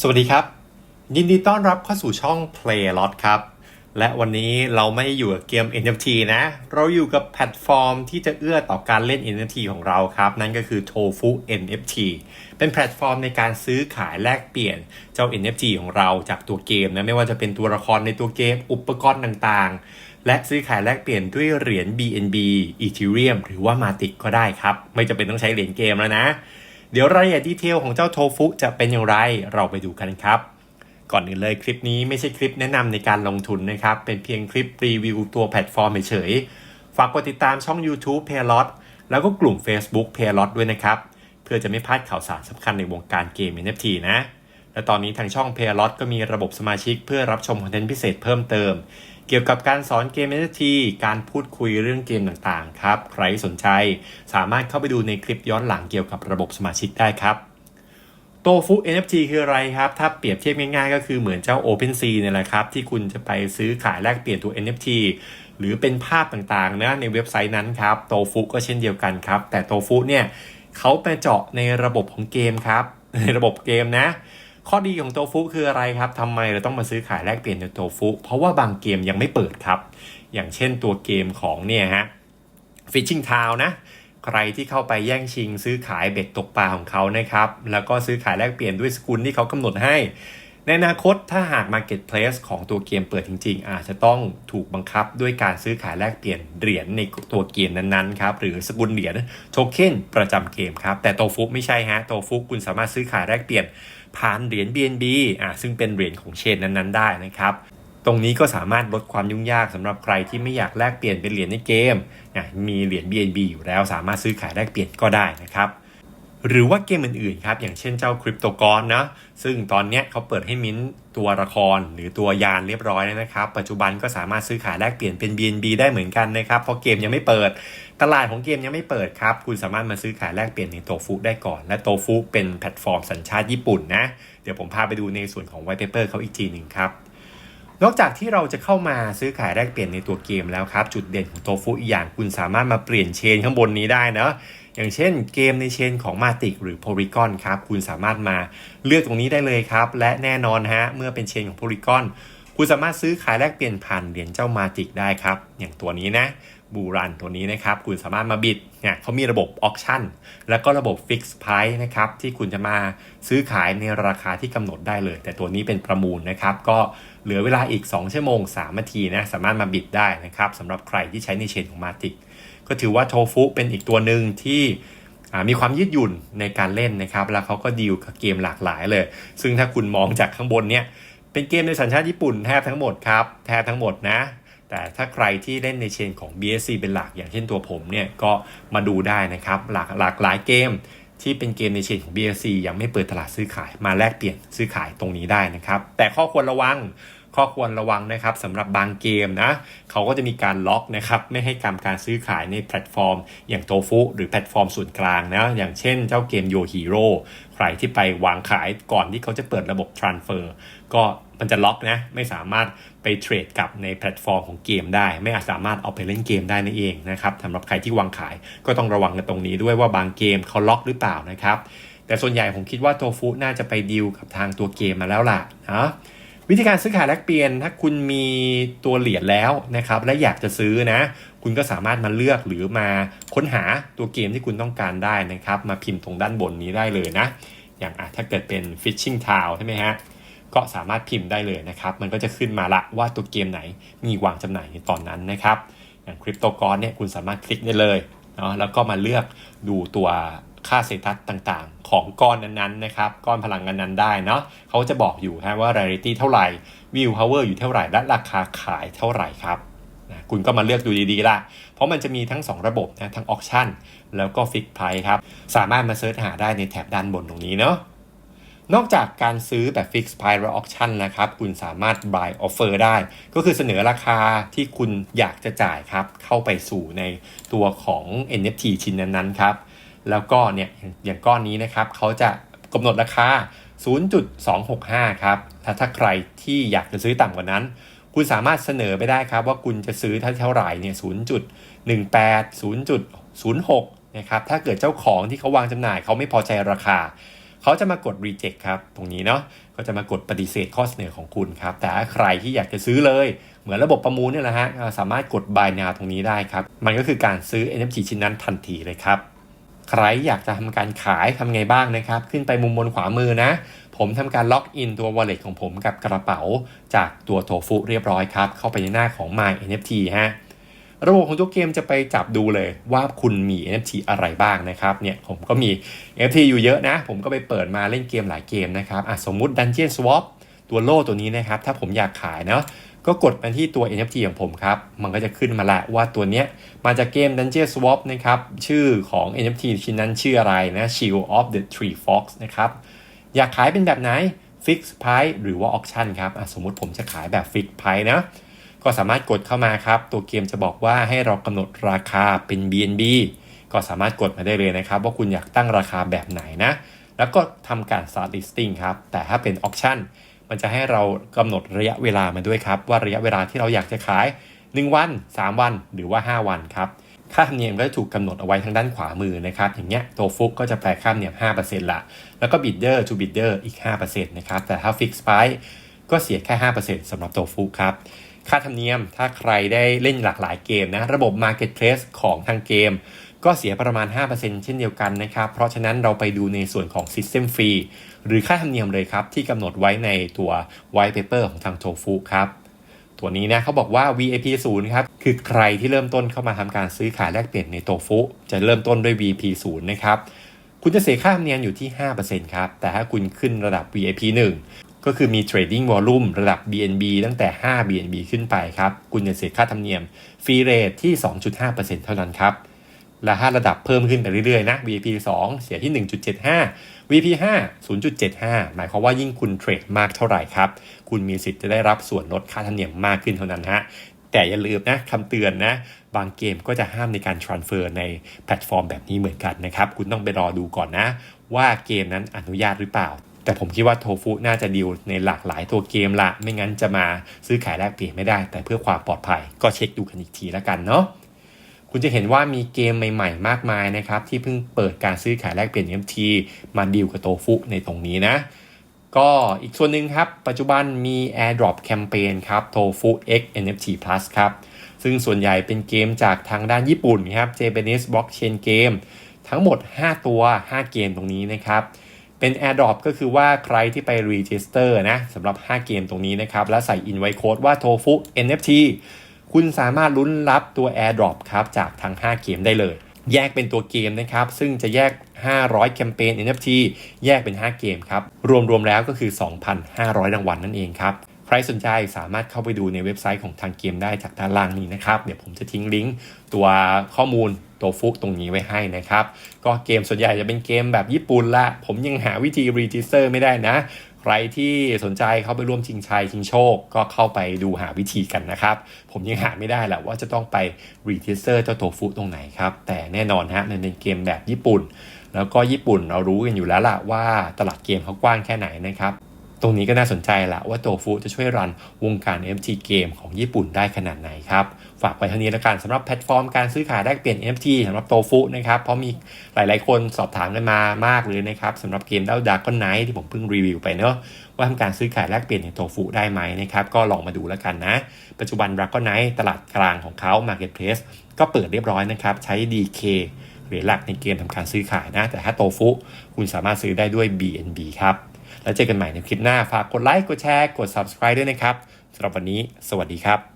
สวัสดีครับ ยินดีต้อนรับเข้าสู่ช่อง Play Lot ครับ และวันนี้เราไม่อยู่กับเกม NFT นะ เราอยู่กับแพลตฟอร์มที่จะเอื้อต่อการเล่น NFT ของเราครับ นั่นก็คือ Tofu NFT เป็นแพลตฟอร์มในการซื้อขายแลกเปลี่ยนเจ้า NFT ของเราจากตัวเกมนะไม่ว่าจะเป็นตัวละครในตัวเกมอุปกรณ์ต่างๆ และซื้อขายแลกเปลี่ยนด้วยเหรียญ BNB Ethereum หรือว่า Matic ก็ได้ครับ ไม่จำเป็นต้องใช้เหรียญเกมแล้วนะ เดี๋ยวรายละเอียดดีเทลของเจ้าโทฟุจะเป็นอย่างไรเราไปดูกันครับ ก่อนอื่นเลยคลิปนี้ไม่ใช่คลิปแนะนำในการลงทุนนะครับ เป็นเพียงคลิปรีวิวตัวแพลตฟอร์มเฉยๆฝากกดติดตามช่อง YouTube p a y l o t แล้วก็กลุ่ม Facebook p a y l o t ด้วยนะครับ เพื่อจะไม่พลาดข่าวสารสำคัญในวงการเกม NFT นะและตอนนี้ทางช่อง p a y l o t ก็มีระบบสมาชิกเพื่อรับชมคอนเทนต์พิเศษเพิ่มเติม เกี่ยวกับการสอนเกม NFT การพูดคุยเรื่องเกมต่างๆ ครับ ใครสนใจสามารถเข้าไปดูในคลิปย้อนหลังเกี่ยวกับระบบสมาชิกได้ครับโตฟุ NFT คืออะไรครับ ถ้าเปรียบเทียบง่ายๆ ก็คือเหมือนเจ้า OpenSea เนี่ยแหละครับ ที่คุณจะไปซื้อขายแลกเปลี่ยนตัว NFT หรือเป็นภาพต่างๆนะในเว็บไซต์นั้นครับโตฟุก็เช่นเดียวกันครับ แต่โตฟุเนี่ยเขาไปเจาะในระบบของเกมครับ ในระบบเกมนะ ข้อดีของโตฟุคืออะไรครับทำไมเราต้องมาซื้อขายแลกเปลี่ยนในโตฟุเพราะว่าบางเกมยังไม่เปิดครับ อย่างเช่นตัวเกมของเนี่ยฮะฟิชชิงทาวนะใครที่เข้าไปแย่งชิง ซื้อขายเบ็ดตกปลาของเขานะครับ แล้วก็ซื้อขายแลกเปลี่ยนด้วยสกุลที่เขากำหนดให้ ในอนาคตถ้าหาก Marketplace ของตัวเกมเปิดจริง ๆ อาจจะต้องถูกบังคับด้วยการซื้อขายแลกเปลี่ยนเหรียญในตัวเกมนั้นๆครับหรือสกุลเหรียญโทเค็นประจำเกมครับแต่โตฟุกไม่ใช่ฮะโตฟุกคุณสามารถซื้อขายแลกเปลี่ยนผ่านเหรียญ BNB อ่าซึ่งเป็นเหรียญของเชนนั้นๆ ได้นะครับตรงนี้ก็สามารถลดความยุ่งยากสำหรับใครที่ไม่อยากแลกเปลี่ยนเป็นเหรียญในเกม มีเหรียญ BNB อยู่แล้วสามารถซื้อขายแลกเปลี่ยนก็ได้นะครับ หรือว่าเกมอื่นๆครับอย่างเช่นเจ้าคริปโตกอนะซึ่งตอนนี้เขาเปิดให้มิ้นตัวละครหรือตัวยานเรียบร้อยแล้วนะครับ ปัจจุบันก็สามารถซื้อขายแลกเปลี่ยนเป็น BNB ได้เหมือนกันนะครับเพราะเกมยังไม่เปิด ตลาดของเกมยังไม่เปิดครับ คุณสามารถมาซื้อขายแลกเปลี่ยนในโตฟุได้ก่อน และโตฟุเป็นแพลตฟอร์มสัญชาติญี่ปุ่นนะเดี๋ยวผมพาไปดูในส่วนของไวท์เปเปอร์เขาอีกทีหนึ่งครับนอกจากที่เราจะเข้ามาซื้อขายแลกเปลี่ยนในตัวเกมแล้วครับ จุดเด่นของโตฟุอีกอย่างคุณสามารถมาเปลี่ยนเชนข้างบนนี้ได้นะ อย่างเช่นเกมในเชนของ Matic หรือ Polygon ครับ คุณสามารถมาเลือกตรงนี้ได้เลยครับ และแน่นอนฮะ เมื่อเป็นเชนของ Polygon คุณสามารถซื้อขายแลกเปลี่ยนผ่านเหรียญเจ้า Matic ได้ครับ อย่างตัวนี้นะบูรันตัวนี้นะครับคุณสามารถมาบิดเนี่ยเขามีระบบออ t ชั่น แล้วก็ระบบ Fix Price นะครับที่คุณจะมาซื้อขายในราคาที่กำหนดได้เลย แต่ตัวนี้เป็นประมูลนะครับ ก็เหลือเวลาอีก 2 ชั่วโมง 3 นาทีนะสามารถมาบิดได้นะครับสำหรับใครที่ใช้ในเชนของ Matic ก็ถือว่าโทฟุเป็นอีกตัวหนึ่งที่มีความยืดหยุ่นในการเล่นนะครับ แล้วเขาก็ดีลกับเกมหลากหลายเลย ซึ่งถ้าคุณมองจากข้างบนเนี่ย เป็นเกมในสัญชาติญี่ปุ่นแทบทั้งหมดครับ แทบทั้งหมดนะ แต่ถ้าใครที่เล่นในเชนของ BSC เป็นหลักอย่างเช่นตัวผมเนี่ยก็มาดูได้นะครับ หลากหลากหลายเกมที่เป็นเกมในเชนของ BSC ยังไม่เปิดตลาดซื้อขายมาแลกเปลี่ยนซื้อขายตรงนี้ได้นะครับ แต่ข้อควรระวังข้อควรระวังนะครับสำหรับบางเกมนะเขาก็จะมีการล็อกนะครับไม่ให้การการซื้อขายในแพลตฟอร์ม อย่างโตฟุหรือแพลตฟอร์มส่วนกลางนะอย่างเช่นเจ้าเกมโยฮีโร่ใครที่ไปวางขายก่อนที่เขาจะเปิดระบบ transfer ก็ มันจะล็อกนะไม่สามารถไปเทรดกับในแพลตฟอร์มของเกมได้ ไม่อาจสามารถเอาไปเล่นเกมได้นั่นเองนะครับสำหรับใครที่วางขายก็ต้องระวังกันตรงนี้ด้วยว่าบางเกมเขาล็อกหรือเปล่านะครับแต่ส่วนใหญ่ผมคิดว่าโตฟุน่าจะไปดีลกับทางตัวเกมมาแล้วล่ะนะวิธีการซื้อขายแลกเปลี่ยน ถ้าคุณมีตัวเหรียญแล้วนะครับและอยากจะซื้อนะ คุณก็สามารถมาเลือกหรือมาค้นหาตัวเกมที่คุณต้องการได้นะครับ มาพิมพ์ตรงด้านบนนี้ได้เลยนะ อย่างถ้าเกิดเป็น Fishing Town ใช่ไหมฮะ ก็สามารถพิมพ์ได้เลยนะครับ มันก็จะขึ้นมาละว่าตัวเกมไหนมีวางจำหน่ายในตอนนั้นนะครับอย่างคริปโตกอนเนี่ยคุณสามารถคลิกได้เลยเนาะแล้วก็มาเลือกดูตัวค่าเซตัสต่างๆ ของก้อนนั้นๆนะครับ ก้อนพลังงานนั้นได้เนาะเขาจะบอกอยู่ฮะว่า rarity เท่าไหร่ view power อยู่เท่าไหร่ และราคาขายเท่าไหร่ครับนะคุณก็มาเลือกดูดีๆล่ะ เพราะมันจะมีทั้ง 2 ระบบนะทั้ง auction แล้วก็ fix price ครับ สามารถมาเซิร์ชหาได้ในแถบด้านบนตรงนี้เนาะ นอกจากการซื้อแบบ Fix Price และ Auction นะครับ คุณสามารถ Buy Offer ได้ ก็คือเสนอราคาที่คุณอยากจะจ่ายครับ เข้าไปสู่ในตัวของ NFT ชิ้นนั้นๆครับ แล้วก็เนี่ยอย่างก้อนนี้นะครับเขาจะกำหนดราคา 0.265 ครับถ้าถ้าใครที่อยากจะซื้อต่ำกว่านั้น คุณสามารถเสนอไปได้ครับ ว่าคุณจะซื้อเท่าไหร่เนี่ย 0.18 0.06 นะครับ ถ้าเกิดเจ้าของที่เขาวางจำหน่ายเขาไม่พอใจราคา เขาจะมากด reject ครับ ตรงนี้เนาะก็จะมากดปฏิเสธข้อเสนอของคุณครับ แต่ถ้าใครที่อยากจะซื้อเลย เหมือนระบบประมูลเนี่ยแหละฮะสามารถกด buy now ตรงนี้ได้ครับ มันก็คือการซื้อ NFT ชิ้นนั้นทันทีเลยครับ ใครอยากจะทำการขายทำไงบ้างนะครับ ขึ้นไปมุมบนขวามือนะผมทำการล็อกอินตัว wallet ของผมกับกระเป๋า จากตัวโทฟุเรียบร้อยครับ เข้าไปในหน้าของ My NFT ฮะ ระบบของตัวเกมจะไปจับดูเลยว่าคุณมี NFT อะไรบ้างนะครับเนี่ยผมก็มี NFT อยู่เยอะนะ ผมก็ไปเปิดมาเล่นเกมหลายเกมนะครับอะสมมุติ Dungeon Swap ตัวโล่ตัวนี้นะครับ ถ้าผมอยากขายเนาะก็กดมาที่ตัว NFT ของผมครับ มันก็จะขึ้นมาละว่าตัวเนี้ยมาจากเกม Dungeon Swap นะครับ ชื่อของ NFT ชิ้นนั้นชื่ออะไรนะ Shield of the Three Fox นะครับ อยากขายเป็นแบบไหน Fix Price หรือว่า Auction ครับอะสมมติผมจะขายแบบ Fix Price นะ ก็สามารถกดเข้ามาครับ ตัวเกมจะบอกว่าให้เรากำหนดราคาเป็น BNB ก็สามารถกดมาได้เลยนะครับ ว่าคุณอยากตั้งราคาแบบไหนนะ แล้วก็ทำการ start listing ครับ แต่ถ้าเป็น auction มันจะให้เรากำหนดระยะเวลามาด้วยครับ ว่าระยะเวลาที่เราอยากจะขาย 1 วัน 3 วัน หรือว่า 5 วันครับค่าธรรมเนียมก็จะถูกกำหนดเอาไว้ทางด้านขวามือนะครับ อย่างเงี้ยตัวฟุกก็จะแปลค่าธรรมเนียม 5%ละแล้วก็ bidder to bidder อีก 5%นะครับแต่ถ้า fix price ก็เสียแค่ 5%สำหรับตัวฟุกครับ ค่าธรรมเนียมถ้าใครได้เล่นหลากหลายเกมนะ ระบบ Marketplace ของทางเกม ก็เสียประมาณ 5%เช่นเดียวกันนะครับ เพราะฉะนั้นเราไปดูในส่วนของ System Fee หรือค่าธรรมเนียมเลยครับ ที่กำหนดไว้ในตัว White Paper ของทาง Tofu ครับตัวนี้นะเขาบอกว่า VIP 0ครับ คือใครที่เริ่มต้นเข้ามาทำการซื้อขายแลกเปลี่ยนในโตฟุจะเริ่มต้นด้วย VIP 0นะครับ คุณจะเสียค่าธรรมเนียมอยู่ที่ 5%ครับ แต่ถ้าคุณขึ้นระดับ VIP 1 ก็คือมี trading volume ระดับ BNB ตั้งแต่ 5 BNB ขึ้นไปครับ คุณจะเสียค่าธรรมเนียมฟรีเรทที่ 2.5%เท่านั้นครับ และถ้าระดับเพิ่มขึ้นไปเรื่อยๆนะ VP 2 เสียที่ 1.75 VP 5 0.75 หมายความว่ายิ่งคุณเทรดมากเท่าไหร่ครับ คุณมีสิทธิ์จะได้รับส่วนลดค่าธรรมเนียมมากขึ้นเท่านั้นฮะแต่อย่าลืมนะคำเตือนนะ บางเกมก็จะห้ามในการ transfer ในแพลตฟอร์มแบบนี้เหมือนกันนะครับ คุณต้องไปรอดูก่อนนะ ว่าเกมนั้นอนุญาตหรือเปล่า แต่ผมคิดว่าโทฟุน่าจะดีลในหลากหลายตัวเกมละ ไม่งั้นจะมาซื้อขายแลกเปลี่ยนไม่ได้ แต่เพื่อความปลอดภัยก็เช็คดูกันอีกทีแล้วกันเนาะคุณจะเห็นว่ามีเกมใหม่ๆ มากมายนะครับ ที่เพิ่งเปิดการซื้อขายแลกเปลี่ยน NFT มาดีลกับโตฟุในตรงนี้นะ ก็อีกส่วนหนึ่งครับ ปัจจุบันมี Airdrop Campaign ครับ Tofu X NFT Plus ครับซึ่งส่วนใหญ่เป็นเกมจากทางด้านญี่ปุ่นครับ Japanese Blockchain Game ทั้งหมด 5 ตัว 5 เกมตรงนี้นะครับ เป็น AirDrop ก็คือว่าใครที่ไป Register นะสำหรับ 5 เกมตรงนี้นะครับ แล้วใส่ Invite Code ว่า Tofu NFT คุณสามารถลุ้นรับตัว AirDrop ครับจากทั้ง 5 เกมได้เลย แยกเป็นตัวเกมนะครับ ซึ่งจะแยก 500 แคมเปญ NFT แยกเป็น 5 เกมครับ รวมๆแล้วก็คือ 2,500 รางวัลนั่นเองครับใครสนใจสามารถเข้าไปดูในเว็บไซต์ของทางเกมได้จากด้านล่างนี้นะครับ เดี๋ยวผมจะทิ้งลิงก์ตัวข้อมูล ตัวฟุกตรงนี้ไว้ให้นะครับ ก็เกมส่วนใหญ่จะเป็นเกมแบบญี่ปุ่นละ ผมยังหาวิธีรีจิสเตอร์ไม่ได้นะ ใครที่สนใจเข้าไปร่วมชิงชัยชิงโชค ก็เข้าไปดูหาวิธีกันนะครับ ผมยังหาไม่ได้แหละว่าจะต้องไปรีจิสเตอร์เจ้าโตฟุตรงไหนครับ แต่แน่นอนฮะมันเป็นเกมแบบญี่ปุ่น แล้วก็ญี่ปุ่นเรารู้กันอยู่แล้วล่ะว่าตลาดเกมเขากว้างแค่ไหนนะครับ รงนี้ก็น่าสนใจละว่าโตฟูจะช่วยรันวงการ NFT เกมของญี่ปุ่นได้ขนาดไหนครับ ฝากไปเท่านี้แล้วกันสำหรับแพลตฟอร์มการซื้อขายแลกเปลี่ยน NFT สำหรับโตฟูนะครับ เพราะมีหลายๆคนสอบถามกันมามากเลยนะครับสำหรับเกมดาดาร์กไนท์ที่ผมเพิ่งรีวิวไปเนอะว่าทำการซื้อขายแลกเปลี่ยนในโตฟูได้ไหมนะครับก็ลองมาดูแล้วกันนะ ปัจจุบันดาร์กไนท์ตลาดกลางของเขา Marketplace ก็เปิดเรียบร้อยนะครับใช้ DK เหรียญหลักในเกมทำการซื้อขายนะ แต่ถ้าโตฟุคุณสามารถซื้อได้ด้วย BNB ครับ แล้วเจอกันใหม่ในคลิปหน้าฝากกดไลค์กดแชร์กด subscribe ด้วยนะครับสำหรับวันนี้ สวัสดีครับ